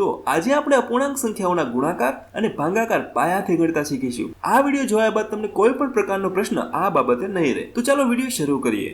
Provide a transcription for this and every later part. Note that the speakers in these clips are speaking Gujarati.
તો આજે આપણે અપૂર્ણાંક સંખ્યાઓના ગુણાકાર અને ભાંગાકાર પાયાથી ગણતા શીખીશું. આ વીડિયો જોયા બાદ તમને કોઈ પણ પ્રકારનો પ્રશ્ન આ બાબતે નહીં રહે. તો ચાલો વીડિયો શરૂ કરીએ.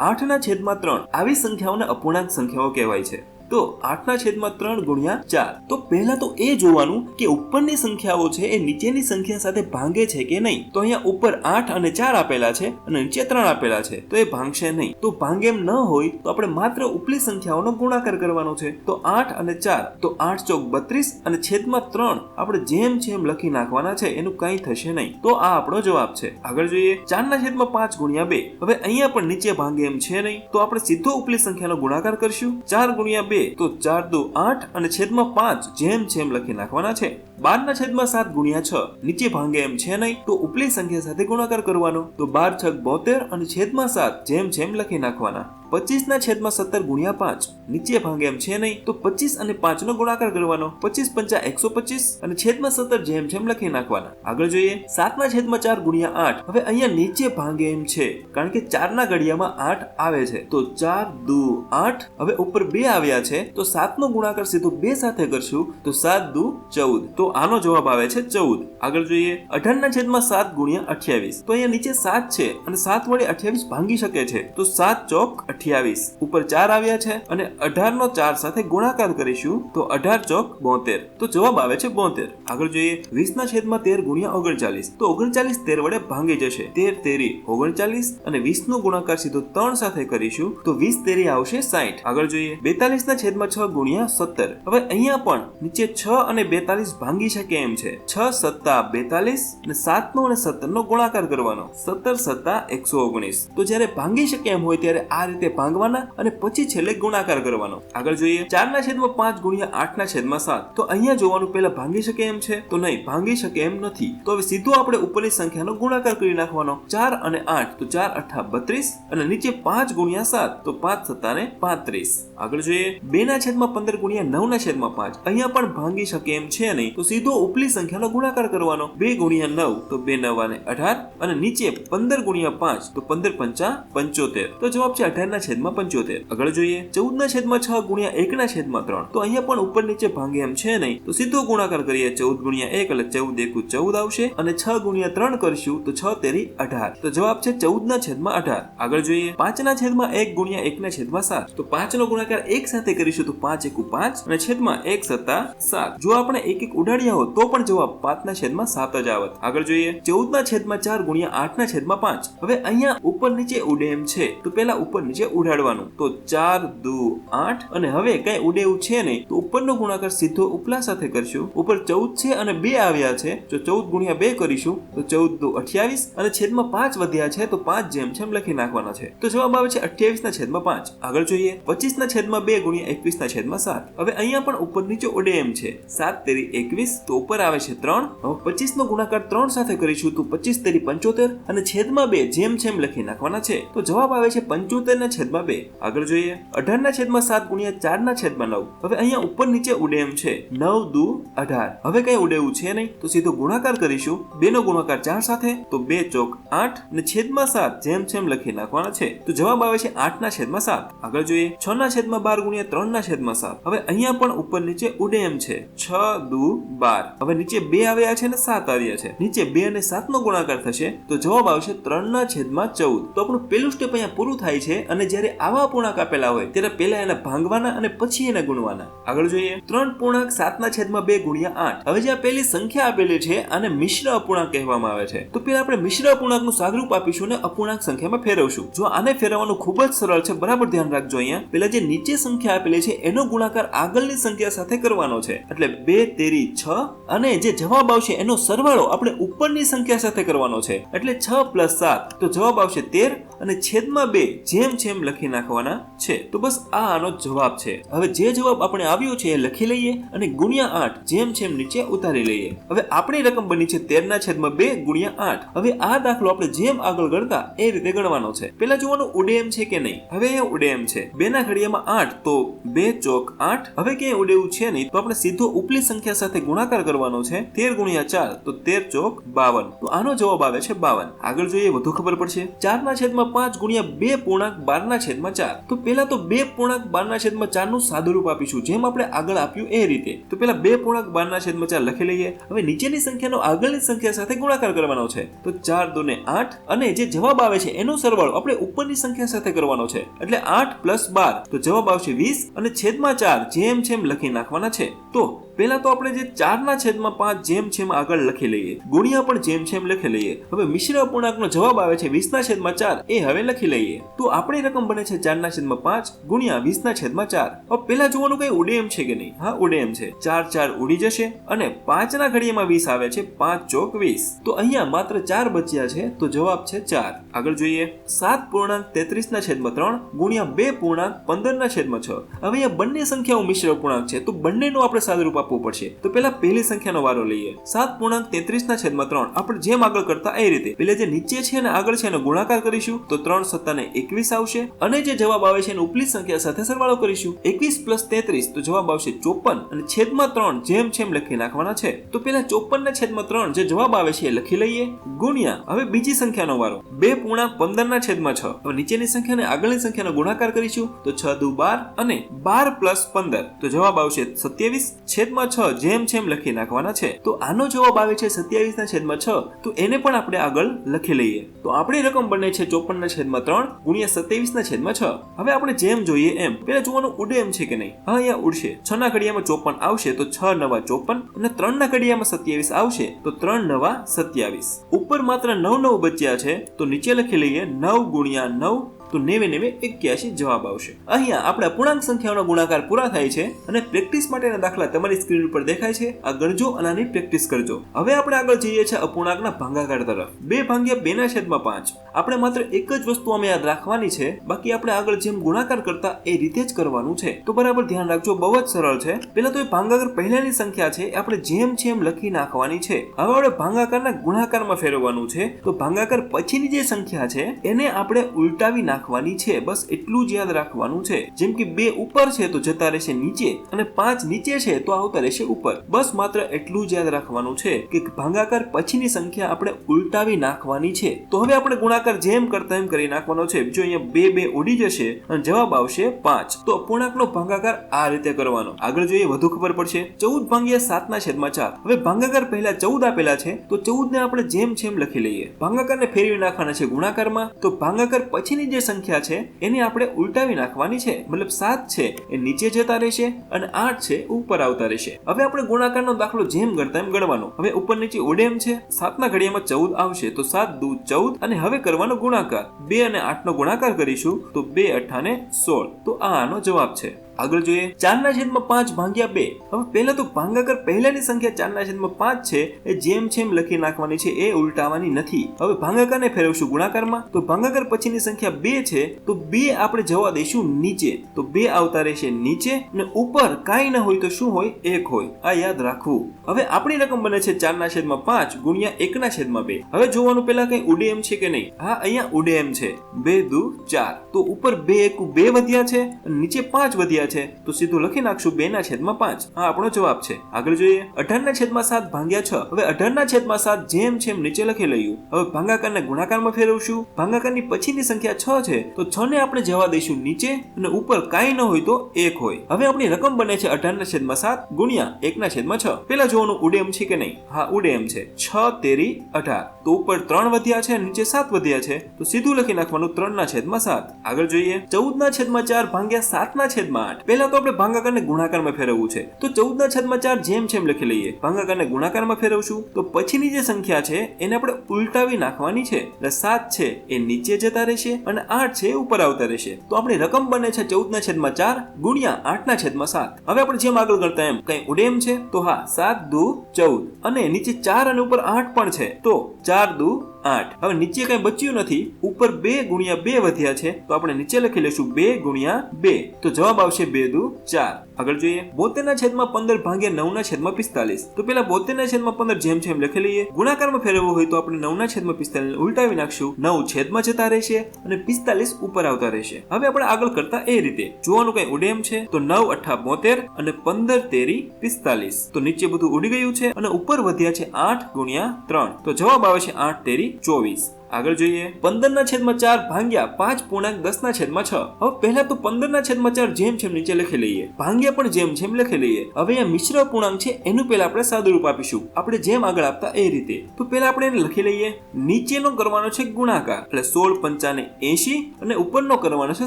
આઠના છેદમાં ત્રણ. આવી સંખ્યાઓને અપૂર્ણાંક સંખ્યાઓ કહેવાય છે. તો આઠના છેદમાં ત્રણ ગુણ્યા ચાર. તો પહેલા તો એ જોવાનું કે ઉપરની સંખ્યાઓ છે એ નીચેની સંખ્યા સાથે ભાંગે છે કે નહીં? તો અહીંયા ઉપર આઠ અને ચાર આપેલા છે અને નીચે ત્રણ આપેલા છે. તો એ ભાંગશે નહીં. તો ભાંગે એમ ન હોય તો આપણે માત્ર ઉપલી સંખ્યાઓનો ગુણાકાર કરવાનો છે. તો આઠ અને ચાર. તો આઠ ચોક બત્રીસ અને છેદમાં ત્રણ આપણે જેમ છે એમ લખી નાખવાના છે એનું કંઈ થશે નહીં. તો આ આપણો જવાબ છે. આગળ જોઈએ. ચારના છેદમાં પાંચ ગુણ્યા બે. હવે અહીંયા પણ નીચે ભાંગે એમ છે નહીં. તો આપણે સીધો ઉપલી સંખ્યાનો ગુણાકાર કરશું. ચાર ગુણ્યા બે તો ચાર દુ આઠ અને છેદમાં પાંચ જેમ જેમ લખી નાખવાના છે. બાર ના છેદમાં સાત ગુણ્યા છ. નીચે ભાંગે એમ છે નહીં, તો ઉપલી સંખ્યા સાથે ગુણાકાર કરવાનો. તો બાર છક બોતેર અને છેદમાં સાત, જેમ જેમ લખી નાખવાના. પચીસ ના છેદમાં સત્તર ગુણ્યા પાંચ. નીચે ભાંગે એમ છે નહીં, તો પચીસ અને પાંચ નો ગુણાકાર કરવાનો. પચીસ પંચા એકસો પચીસ અને છેદમાં સત્તર જેમ જેમ લખી નાખવાના. આગળ જોઈએ સાત ના છેદમાં ચાર ગુણ્યા આઠ. હવે અહીંયા નીચે ભાંગે એમ છે, કારણ કે ચાર ના ઘડિયામાં આઠ આવે છે. તો ચાર, દુ, આઠ. હવે ઉપર બે આવ્યા છે, તો સાત નો ગુણાકાર સીધો બે સાથે કરશું, તો સાત, દુ, ચૌદ. તો આનો જવાબ આવે છે ચૌદ. આગળ જોઈએ. અઢાર ના છેદમાં સાત ગુણ્યા અઠ્યાવીસ. તો અહીંયા નીચે સાત છે અને સાત વડે અઠ્યાવીસ ભાંગી શકે છે. તો સાત ચોક અઠ્યાવીસ. ઉપર ચાર આવ્યા છે અને અઢાર નો ચાર સાથે ગુણાકાર કરીશું તો અઢાર ચોક બોતેર. તો જવાબ આવે છે બોતેર. આગળ જોઈએ. વીસ ના છેદમાં તેર ગુણ્યા ઓગણચાલીસ. તો ઓગણચાલીસ તેર વડે ભાંગી જશે. તેર તેરી ઓગણચાલીસ અને વીસ નો ગુણાકાર સીધો ત્રણ સાથે કરીશું તો વીસ તેરી આવશે સાઠ આગળ જોઈએ. બેતાલીસ ના છેદમાં છ ગુણ્યા સત્તર. હવે અહીંયા પણ નીચે છ અને બેતાલીસ ભાંગી શકે એમ છે. છ, સત્તા, બેતાલીસ અને સાત નો અને સત્તર નો ગુણાકાર કરવાનો. સત્તર, સત્તા, એકસો ઓગણીસ. તો જ્યારે ભાંગી શકે એમ હોય ત્યારે આ રીતે ભાંગવાના અને પછી છેલ્લે ગુણાકાર કરવાનો. આગળ જોઈએ. ચાર ના છેદમાં પાંચ ગુણ્યા આઠ ના છેદમાં સાત. તો અહીંયા જોવાનું પહેલા ભાંગી શકે એમ છે? તો નહીં, ભાંગી શકે એમ નથી. તો હવે સીધું આપણે ઉપરની સંખ્યાનો ગુણાકાર કરી નાખવાનો. ચાર અને આઠ, તો ચાર, અઠા, બત્રીસ અને નીચે પાંચ ગુણ્યા સાત, તો પાંચ સત્તાને પાંત્રીસ. આગળ જોઈએ. બે ના છેદમાં પંદર ગુણ્યા નવ ના છેદમાં પાંચ. અહીંયા પણ ભાંગી શકે એમ છે નહીં? તો સીધો ઉપલી સંખ્યાનો ગુણાકાર કરવાનો. બે ગુણ્યા નવ, તો બે નવાને અઢાર, અને નીચે પંદર ગુણ્યા પાંચ, તો પંદર પંચા પંચોતેર. તો જવાબ છે અઢાર ના છેદમાં પંચોતેર. આગળ જોઈએ ચૌદ ના છેદમાં છ ગુણ્યા એક ના છેદમાં ત્રણ. તો અહીંયા પણ ઉપર નીચે ભાંગે એમ છે નહીં. તો સીધો ગુણાકાર કરીએ, ચૌદ ગુણ્યા એક એટલે ચૌદ એકુ ચૌદ આવશે, અને છ ગુણ્યા ત્રણ કરશું, તો છ તેરી અઢાર. તો જવાબ છે ચૌદ ના છેદમાં અઢાર. આગળ જોઈએ પાંચ ના છેદમાં એક ગુણ્યા એક ના છેદમાં સાત. તો પાંચ નો ગુણાકાર એક સાથે કરીશું, તો પાંચ એકુ પાંચ, અને છેદમાં એક સત્તા સાત. જો આપણે એક એક હોત તો પણ જવાબ પાંચ ના છેદમાં સાત જ આવત. આગળ જોઈએ ચૌદ ના છેદમાં ચાર ગુણ્યા આઠ ના છેદમાં પાંચ. હવે અહીંયા ઉપર નીચે ઉડે એમ છે, તો પેલા ઉપર નીચે ઉડાડવાનું. તો ચાર, દુ, આઠ, અને હવે કઈ ઉડે એવું છે નહીં, તો ઉપરનો ગુણાકાર સીધો ઉપલા સાથે કરશું. ઉપર ચૌદ છે અને બે આવ્યા છે. જો ચૌદ ગુણ્યા બે કરીશું, તો ચૌદ, દુ, અઠ્યાવીસ, અને છેદમાં પાંચ વધ્યા છે, તો પાંચ જેમ છે એમ લખી નાખવાના છે. તો જવાબ આવે છે અઠ્યાવીસ ના છેદમાં પાંચ. આગળ જોઈએ પચીસ ના છેદમાં બે ગુણ્યા એકવીસ ના છેદમાં સાત. હવે અહીંયા પણ ઉપર નીચે ઉડે એમ છે. સાત તેરી એકવીસ તો ઉપર આવે છે ત્રણ. હવે પચીસ નો ગુણાકાર ત્રણ સાથે કરીશું તો પચીસ તેરી પંચોતેર અને છેદમાં બે જેમ છે લખી નાખવાના છે. તો જવાબ આવે છે પંચોતેર ના છેદમાં બે. આગળ જોઈએ. અઢાર ના છેદમાં સાત ગુણ્યા ચાર ના છેદમાં નવ. હવે અહીંયા ઉપર નીચે ઉડે એમ છે. નવ દુ અઢાર. હવે કઈ ઉડેવું છે નહીં. તો સીધો ગુણાકાર કરીશું. બે નો ગુણાકાર ચાર સાથે, તો બે ચોક આઠ અને છેદમાં સાત જેમ છેમ લખી નાખવાના છે. તો જવાબ આવે છે આઠ ના છેદમાં સાત. આગળ જોઈએ. છ ના છેદમાં બાર ગુણ્યા ત્રણ ના છેદમાં સાત. હવે અહીંયા પણ ઉપર નીચે ઉડે એમ છે. છ દુ બાર. હવે નીચે બે આવ્યા છે અને સાત આવ્યા છે. નીચે બે અને સાત નો ગુણાકાર થશે, તો જવાબ આવશે ત્રણ ના છેદમાં ચૌદ. તો આપણું પેલું સ્ટેપ અહીંયા પૂરું થાય છે અને જ્યારે આવા પૂર્ણાંક આપેલા હોય, ત્યારે પહેલા એને ભાંગવાના અને પછી એને ગુણવાના. આગળ જોઈએ. ત્રણ પૂર્ણાંક સાત ના છેદમાં બે ગુણ્યા આઠ. હવે જે આ પહેલી સંખ્યા આપેલી છે, આને મિશ્ર અપૂર્ણાંક કહેવામાં આવે છે. તો પેલા આપણે મિશ્ર અપૂર્ણાંકનું સાગરૂપ આપીશું અને અપૂર્ણાંક સંખ્યામાં ફેરવશું. જો આને ફેરવવાનું ખૂબ જ સરળ છે, બરાબર ધ્યાન રાખજો અહીંયા. પેલા જે નીચે સંખ્યા આપેલી છે, એનો ગુણાકાર આગળની સંખ્યા સાથે કરવાનો છે. એટલે બે તેરી છ અને જે જવાબ આવશે એનો સરવાળો આપણે ઉપરની સંખ્યા સાથે કરવાનો છે. એટલે છ પ્લસ સાત, તો જવાબ આવશે તેર અને છેદમાં બે જેમ છેમ લખી નાખવાના છે. તો બસ આ આનો જવાબ છે. હવે જે જવાબ આપણે આવ્યો છે એ લખી લઈએ અને ગુણ્યા આઠ જેમ છેમ નીચે ઉતારી લઈએ. હવે આપણી રકમ બની છે તેરના છેદમાં બે ગુણ્યા આઠ. હવે આ દાખલો આપણે જેમ આગળ ગણતા એ રીતે ગણવાનો છે. પેલા જોવાનું ઉડે એમ છે કે નહીં? હવે એ ઉડે એમ છે. બે ના ઘડિયામાં આઠ, તો બે ચોક આઠ. હવે ક્યાંય ઉડેવું છે નહીં? તો આપણે સીધો ઉપલી સંખ્યા સાથે ગુણાકાર કરવાનો છે તેર ગુણ્યા ચાર, તો તેર ચોક બાવન. તો આનો જવાબ આવે છે બાવન. આગળ જોઈએ વધુ ખબર પડશે. ચાર ના છેદમાં પાંચ ગુણ્યા બે પૂર્ણાંક બાર ના છેદમાં ચાર. તો પેલા તો બે પૂર્ણાંક બાર ના છેદમાં ચારનું સાદુરૂપ આપીશું, જેમ આપણે આગળ આપ્યું એ રીતે. તો પેલા બે પૂર્ણાંક બાર ના છેદમાં ચાર લખી લઈએ. હવે નીચેની સંખ્યાનો આગળની સંખ્યા સાથે ગુણાકાર કરવાનો છે. તો ચાર દોને આઠ, અને જે જવાબ આવે છે એનો સરવાળો આપણે ઉપરની સંખ્યા સાથે કરવાનો છે. એટલે આઠ પ્લસ બાર, તો જવાબ આવશે વીસ, અને છેદમાં ચાર જેમ જેમ લખી નાખવાના છે. તો પહેલા તો આપણે જે ચારના છેદમાં પાંચ જેમ છેમ આગળ લખી લઈએ. ગુણ્યા પણ જેમ છેમ લખી લઈએ. હવે મિશ્ર અપૂર્ણાંકનો જવાબ આવે છે વીસના છેદમાં ચાર. એ હવે લખી લઈએ. તો આપણી રકમ બને છે ચારના છેદમાં પાંચ ગુણ્યા વીસના છેદમાં ચાર. હવે પહેલા જોવાનું કઈ ઉડે એમ છે કે નહીં? હા, ઉડે એમ છે. ચાર ચાર ઉડી જશે અને પાંચના ઘડીમાં વીસ આવે છે પાંચ ચોક વીસ. તો અહીંયા માત્ર ચાર બચ્યા છે તો જવાબ છે ચાર. આગળ જોઈએ. સાત પૂર્ણાંક તેત્રીસના છેદમાં ત્રણ ગુણ્યા બે પૂર્ણાંક પંદરના છેદમાં છ. હવે અહીંયા બંને સંખ્યાઓ મિશ્ર અપૂર્ણાંક છે. તો બંનેનું આપણે સાદુરૂપ આપવું પડશે. તો પહેલા પહેલી સંખ્યાનો વારો લઈએ. સાત પૂર્ણાંક તેત્રીસ ના છેદમાં ત્રણ. આપણે જેમ આગળ કરતા એ રીતે. પેલે જે નીચે છે અને આગળ છે એનો ગુણાકાર કરીશું, તો ત્રણ સત્તાને એકવીસ આવશે. અને જે જવાબ આવે છે એનો ઉપલી સંખ્યા સાથે સરવાળો કરીશું. એકવીસ પ્લસ તેત્રીસ, તો જવાબ આવશે ચોપન. અને છેદમાં ત્રણ જેમ છેમ લખી નાખવાના છે. તો પેલા ચોપન ના છેદમાં ત્રણ, જે જવાબ આવે છે એ લખી લઈએ. ગુણ્યા. હવે બીજી સંખ્યાનો વારો. બે પૂર્ણાંક પંદર ના છેદમાં છ. હવે નીચેની સંખ્યાને આગળની સંખ્યાનો ગુણાકાર કરીશું. તો છ દુ બાર અને બાર પ્લસ પંદર. તો જવાબ આવશે સત્યાવીસ, છેદમાં છ જેમ છેમ લખી નાખવાના છે. તો આનો જવાબ આવે છે સત્યાવીસ ના છેદમાં છ. તો એને પણ આપણે આગળ લખી લઈએ. તો આપણી રકમ બને છે ચોપન ના છેદમાં ત્રણ ગુણ્યા સત્યાવીસ ના છેદમાં છ. હવે આપણે જેમ જોઈએ એમ, પેલા જોવાનું ઉડે એમ છે કે નહીં? હા, અહીંયા ઉડશે. છ ના ઘડિયામાં ચોપન આવશે તો છ નવા ચોપન અને ત્રણ ના ઘડિયામાં સત્યાવીસ આવશે તો ત્રણ નવા સત્યાવીસ. ઉપર માત્ર નવ નવ બચ્યા છે, તો નીચે લખી લઈએ નવ ગુણ્યા નવ તો નેવે નેવે એક્યાસી જવાબ આવશે. અહીંયા આપણે પૂર્ણાંક સંખ્યાઓનો ગુણાકાર પૂરા થાય છે અને પ્રેક્ટિસ માટેના દાખલા તમારી સ્ક્રીન ઉપર દેખાય છે. આ ગણજો અને આની પ્રેક્ટિસ કરજો. હવે આપણે આગળ જઈએ છીએ અપૂર્ણાંકના ભાગાકાર તરફ. બે ભાગ્યા બે ના છેદમાં પાંચ. આપણે માત્ર એક જ વસ્તુ અમે યાદ રાખવાની છે. બાકી આપણે આગળ જેમ ગુણાકાર કરતા એ રીતે જ કરવાનું છે. તો બરાબર ધ્યાન રાખજો, બહુ જ સરળ છે. પેલા તો એ ભાગાકાર પહેલાની સંખ્યા છે આપણે જેમ જેમ લખી નાખવાની છે. હવે આપણે ભાગાકારના ગુણાકારમાં ફેરવવાનું છે. તો ભાગાકાર પછીની જે સંખ્યા છે એને આપણે ઉલટાવી નાખવાની છે. બસ એટલું જ યાદ રાખવાનું છે. જેમ કે બે ઉપર છે તો જતા રહેશે નીચે અને પાંચ નીચે છે તો આવતા રહેશે ઉપર. બસ માત્ર એટલું જ યાદ રાખવાનું છે કે ભાગાકાર પછીની સંખ્યા આપણે ઉલટાવી નાખવાની છે. તો હવે આપણે ગુણાકાર જેમ કરતા એમ કરી નાખવાનો છે. જો અહીંયા બે બે ઉડી જશે અને જવાબ આવશે પાંચ. તો અપૂર્ણાંકનો ભાગાકાર આ રીતે કરવાનો. આગળ જોઈએ, વધુ ખબર પડશે. ચૌદ ભાંગ્યા સાત ના છેદમાં ચાર. હવે ભાગાકાર પહેલા ચૌદ આપેલા છે, તો ચૌદ ને આપણે જેમ જેમ લખી લઈએ. ભાગાકારને ફેરવી નાખવાના છે ગુણાકારમાં. તો ભાગાકાર પછીની જે સંખ્યા છે, એને આપણે ઉલટાવી નાખવાની છે. મતલબ સાત છે, એ નીચે જતા રહેશે અને આઠ છે ઉપર આવતા રહેશે. હવે આપણે ગુણાકારનો દાખલો જેમ ગણતા એમ ગણવાનો. હવે ઉપર નીચે ઉડે એમ છે, સાતના ઘડિયામાં ચૌદ આવશે, તો સાત દુ ચૌદ, અને હવે કરવાનો ગુણાકાર. બે અને આઠનો ગુણાકાર કરીશું, તો બે અઠાને સોળ. તો આ આનો જવાબ છે. આગળ જોઈએ ચારના છેદમાં પાંચ ભાગ્યા બે. હવે પહેલા તો ભાંગાકર પહેલાની સંખ્યા ચારના છેદમાં પાંચ છે, એ જેમ છેમ લખી નાખવાની છે, એ ઉલટાવાની નથી. હવે ભાંગાકરને ફેરવશું ગુણાકારમાં. તો ભાગાકાર પછીની સંખ્યા બે છે, તો બે આપણે જવા દઈશું નીચે. તો બે આવતા રહેશે નીચે અને ઉપર કાંઈ ન હોય તો શું હોય? એક હોય. આ યાદ રાખવું. હવે આપણી રકમ બને છે ચારના છેદમાં પાંચ ગુણ્યા એકના છેદમાં બે. હવે જોવાનું પેલા કઈ ઉડે એમ છે કે નહીં? હા, અહીંયા ઉડે એમ છે. બે દુ ચાર. તો ઉપર બે એક બે વધ્યા છે નીચે પાંચ વધ્યા છે. તો સીધું લખી નાખશું બે ના છેદમાં પાંચ. આ આપણો જવાબ છે. આગળ જોઈએ. અઢાર ના છેદમાં સાત ભાગ્યા છ. હવે અઢાર ના છેદમાં સાત જેમ જેમ નીચે લખી લઈએ. હવે ભાગાકારને ગુણાકારમાં ફેરવશું. ભાગાકારની પછીની સંખ્યા છ છે. તો છ ને આપણે જવા દઈશું નીચે અને ઉપર કાંઈ ન હોય તો એક હોય. હવે આપણી રકમ બને છે અઢાર ના છેદમાં સાત ગુણ્યા એક ના છેદમાં છ. પેલા જોવાનું ઉડે એમ છે કે નહીં? હા ઉડે એમ છે. છ તેરી અઢાર. તો ઉપર ત્રણ વધ્યા છે, નીચે સાત વધ્યા છે. તો સીધું લખી નાખવાનું ત્રણ ના છેદમાં સાત. આગળ જોઈએ. ચૌદ ના છેદમાં ચાર ભાગ્યા સાત ના છેદમાં આઠ પહેલા તો આપણે ભાગાકારને ગુણાકારમાં ફેરવવું છે. તો ચૌદ ના છેદમાં ચાર જેમ જેમ લખી લઈએ. ભાગાકારને ગુણાકારમાં ફેરવશું. તો પછીની જે સંખ્યા છે, એને આપણે ઉલટાવી નાખવાની છે. એટલે સાત છે, એ નીચે જતા રહેશે અને આઠ છે ઉપર આવતા રહેશે. તો આપણી રકમ બને છે ચૌદ ના છેદમાં ચાર ગુણ્યા આઠ ના છેદમાં સાત. હવે આપણે જેમ આગળ કરતા એમ, કઈ ઉડેમ છે? તો હા, સાત દુ ચૌદ. અને નીચે ચાર અને ઉપર આઠ પણ છે. તો ચાર દુ આઠ. હવે નીચે કઈ બચ્યું નથી. ઉપર બે ગુણ્યા બે વધ્યા છે. તો આપણે નીચે લખી લઈશું બે ગુણ્યા બે. તો જવાબ આવશે બે દુ ચાર. આગળ જોઈએ. બોતેર ના છેદમાં પંદર ભાગ્યા નવ ના છેદમાં પિસ્તાલીસ. તો પેલા બોતેર ના છેદમાં પંદર જેમ છે એમ લખી લઈએ. ગુણાકારમાં ફેરવવો હોય તો આપણે નવ ના છેદમાં પિસ્તાલીસ ઉલટાવી નાખશું. નવ છેદમાં જતા રહેશે અને પિસ્તાલીસ ઉપર આવતા રહેશે. હવે આપણે આગળ કરતા એ રીતે. જોવાનું કઈ ઉડે એમ છે? તો નવ અઠા બોતેર અને પંદર તેરી પિસ્તાલીસ. તો નીચે બધું ઉડી ગયું છે અને ઉપર વધ્યા છે આઠ ગુણ્યા ત્રણ. તો જવાબ આવે છે આઠ તેરી ચોવીસ. આગળ જોઈએ. પંદર ના છેદમાં ચાર ભાંગ્યા પાંચ પૂર્ણાંક દસ ના છેદમાં છ. હવે પહેલા તો પંદર ના છેદમાં ચાર જેમ છેમ નીચે લખી લઈએ. ભાંગ્યા પણ જેમ છે લખી લઈએ. હવે અહીંયા મિશ્ર પૂર્ણાંક છે, એનું પહેલા આપણે સાદુરૂપ આપીશું. આપણે જેમ આગળ આપતા એ રીતે. તો પહેલા આપણે એને લખી લઈએ. નીચેનો કરવાનો છે ગુણાકાર. એટલે સોળ પંચાને એસી અને ઉપરનો કરવાનો છે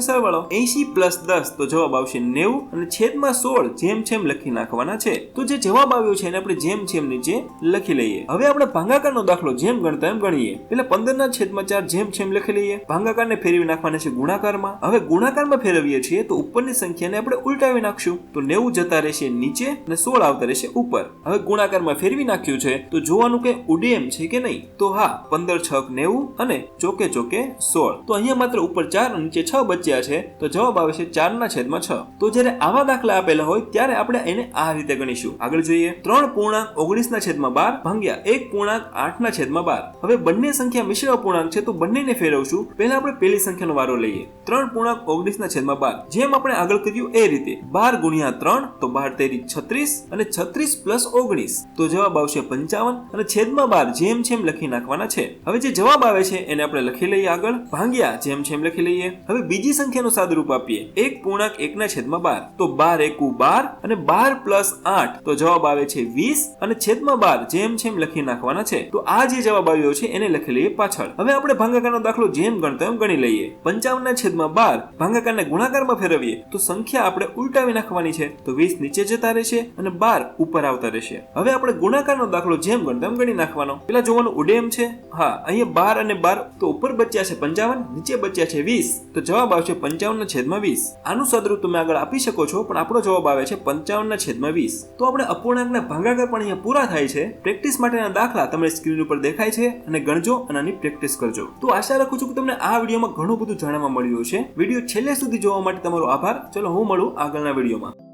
સરવાળો. એસી પ્લસ દસ તો જવાબ આવશે નેવું અને છેદમાં સોળ જેમ છે લખી નાખવાના છે. તો જે જવાબ આવ્યો છે એને આપણે જેમ છે નીચે લખી લઈએ. હવે આપણે ભાંગાકારનો દાખલો જેમ ગણતા એમ ગણીએ. પેલા પંદર ના છેદમાં ચાર જેમ છે લખી લઈએ. ભાંગાકારને ફેરવી નાખવાના છે ગુણાકારમાં. હવે ગુણાકારમાં ફેરવીએ છીએ તો ઉપરની સંખ્યાને આપણે ઉલટાવી નાખશું. તો નેવું જતા રહેશે નીચે અને સોળ આવતા રહેશે ઉપર. હવે ગુણાકારમાં ફેરવી નાખ્યું છે તો જોવાનું કે ઉડે છે કે નહીં? તો હા, પંદર છક નેવું અને ચોકે ચોકે, સોળ. તો અહીંયા માત્ર ઉપર ચાર નીચે છ બચ્યા છે. તો જવાબ આવે છે ચાર ના છેદમાં છ. તો જ્યારે આવા દાખલા આપેલા હોય ત્યારે આપણે એને આ રીતે ગણીશું. આગળ જોઈએ. ત્રણ પૂર્ણાંક ઓગણીસ ના છેદમાં બાર ભાંગ્યા એક પૂર્ણાંક આઠ ના છેદમાં બાર. હવે બંને સંખ્યા મિશ્ર પૂર્ણાંક છે તો બંનેને ફેરવશું. પહેલા આપણે પહેલી સંખ્યાનો વારો લઈએ. ત્રણ પૂર્ણાંક ઓગણીસ ના છેદમાં બાર. જેમ આપણે આગળ કર્યું એ રીતે. બાર ગુણ્યા ત્રણ, તો બાર તેરી છત્રીસ અને છત્રીસ પ્લસ ઓગણીસ. તો જવાબ આવશે પંચાવન અને છેદમાં બાર જેમ છેમ લખી નાખવાના છે. હવે જે જવાબ આવે છે એને આપણે લખી લઈએ આગળ. ભાંગ્યા જેમ છે એમ લખી લઈએ. હવે બીજી સંખ્યાનું સાદુરૂપ આપીએ. એક પૂર્ણાંક એક ના છેદમાં બાર. તો બાર એકુ બાર અને બાર પ્લસ આઠ. તો જવાબ આવે છે વીસ અને છેદમાં બાર જેમ છેમ લખી નાખવાના છે. તો આ જે જવાબ આવ્યો છે એને લખી લઈએ પાછળ. હવે આપણે ભાંગાકારનો દાખલો જેમ ગણતો એમ ગણી લઈએ. પંચાવન ના છેદમાં બાર ભાંગાકારને ગુણાકારમાં ફેરવીએ, તો સંખ્યા આપણે ઉલટાવી નાખવાની છે. તો વીસ નીચે જતા રહેશે અને બાર ઉપર આવતા રહેશે. હવે આપણે ગુણાકારનો દાખલો જેમ ગણતો એમ ગણી નાખવાનો. પેલા જોવાનું ઉડે એમ છે? હા, અહીંયા બાર અને બાર તો ઉપર બચ્યા છે પંચાવન, નીચે બચ્યા છે વીસ. તો જવાબ આવશે પંચાવન ના છેદમાં વીસ. આનું સદરૂપ તમે આગળ આપી શકો છો, પણ આપણો જવાબ આવે છે પંચાવન ના છેદમાં વીસ. તો આપણે અપૂર્ણાંકના ભાંગાકાર પણ અહીંયા પૂરા થાય છે. પ્રેક્ટિસ માટેના દાખલા તમને સ્ક્રીન ઉપર દેખાય છે અને ગણજો અને આની પ્રેક્ટિસ કરજો. તો આશા રાખું છું કે તમને આ વિડીયોમાં ઘણું બધું જાણવા મળ્યું છે વીડિયો છેલ્લે સુધી જોવા માટે તમારો આભાર. ચલો, હું મળું આગળના વિડીયોમાં.